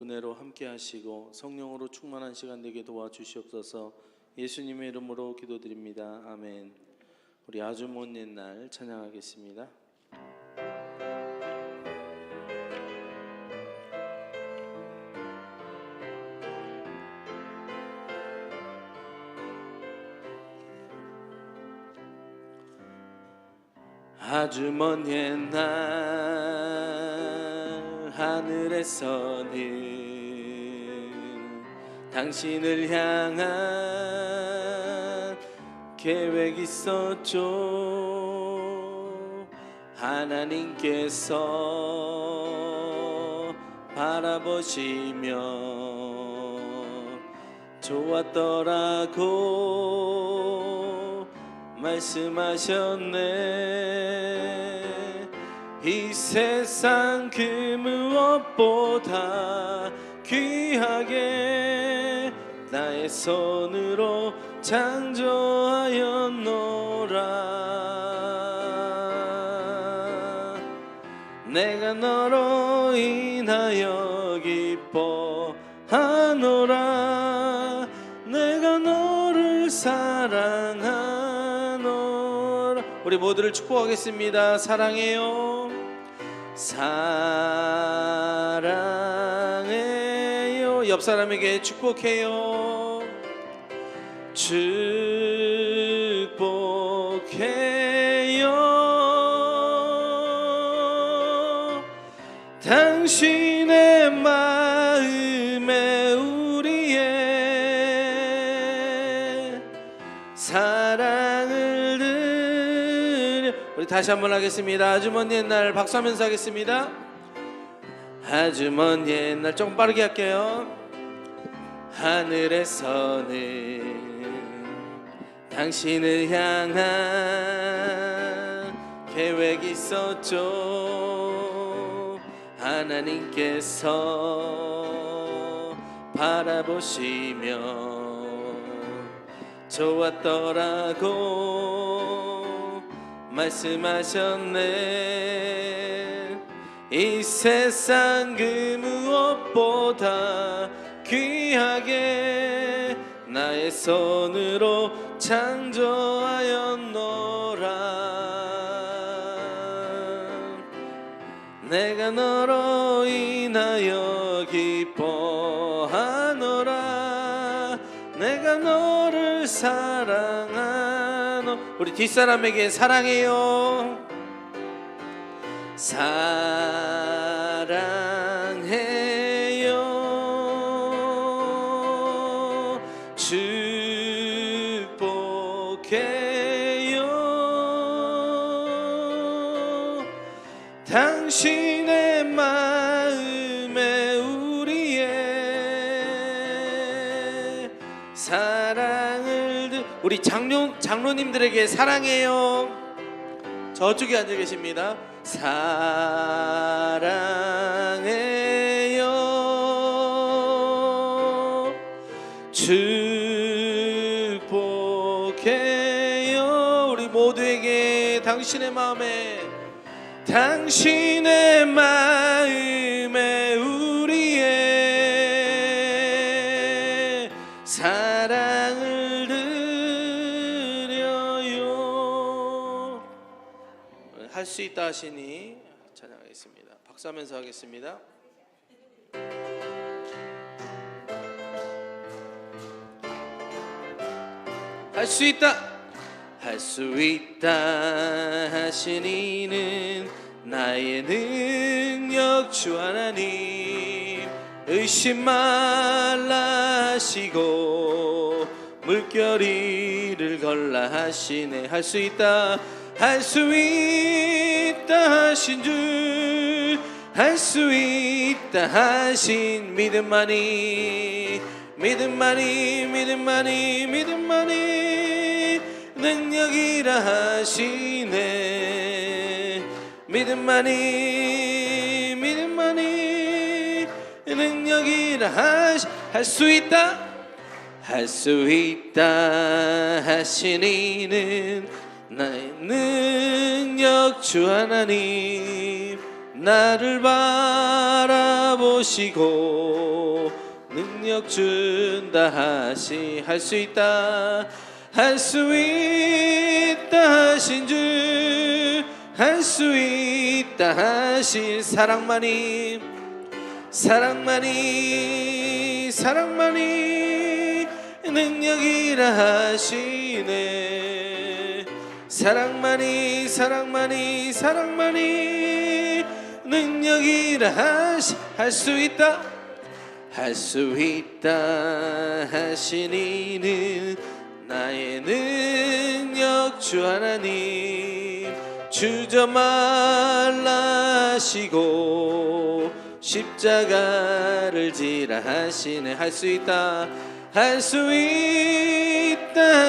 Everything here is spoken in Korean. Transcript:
은혜로 함께 하시고 성령으로 충만한 시간 되게 도와주시옵소서 예수님의 이름으로 기도드립니다. 아멘. 우리 아주 먼 옛날 찬양하겠습니다. 아주 먼 옛날 하늘에서는 당신을 향한 계획 있었죠. 하나님께서 바라보시며 좋았더라고 말씀하셨네. 이 세상 그무 엇보다 귀하게 나의 손으로 창조하였노라. 내가 너로 인하여 기뻐하노라. 내가 너를 사랑하노라. 우리 모두를 축복하겠습니다. 사랑해요. 사랑해요 옆 사람에게 축복해요. 축복해요. 당신의 마음에 우리의 사랑을 드려 우리 다시 한번 하겠습니다. 아주 먼 옛날 박수 하면서 하겠습니다 아주 먼 옛날 좀 빠르게 할게요. 하늘에서는 당신을 향한 계획이 있었죠. 하나님께서 바라보시며 좋았더라고 말씀하셨네 이 세상 그 무엇보다 귀하게 나의 손으로 창조하였노라. 내가 너로 인하여 기뻐하노라. 내가 너를 사랑하노. 우리 뒷사람에게 사랑해요 사랑해요 축복해요 당신의 마음에 우리의 사랑을 드... 우리 장로 장로님들에게 사랑해요. 저쪽에 앉아 계십니다. 사랑해요. 축복해요. 우리 모두에게 당신의 마음에 당신의 마음에 할 수 있다 하시니 찬양하겠습니다. 박수하면서 하겠습니다. 할 수 있다. 할 수 있다 하시니는 나의 능력 주 하나님 의심 말라 하시고 물결이를 걸라 하시네 할 수 있다 할 수 있다 하신 줄 할 수 있다 하신 믿음만이 믿음만이 믿음만이 믿음만이 능력이라 하시네. 믿음만이 믿음만이 능력이라 하시 할수 있다 할 수 있다 하시니는 나의 능력 주 하나님 나를 바라보시고 능력 준다 하시 할 수 있다 할 수 있다 하신 주 할 수 있다 하신 사랑만이 사랑만이 사랑만이 능력이라 하시네 사랑만이 사랑만이 사랑만이 능력이라 할 수 있다. 할 수 있다. 하신 이는 나의 능력 주 하나님. 주저 말라 하시고 십자가를 지라 하시네. 할 수 있다. 할 수 있다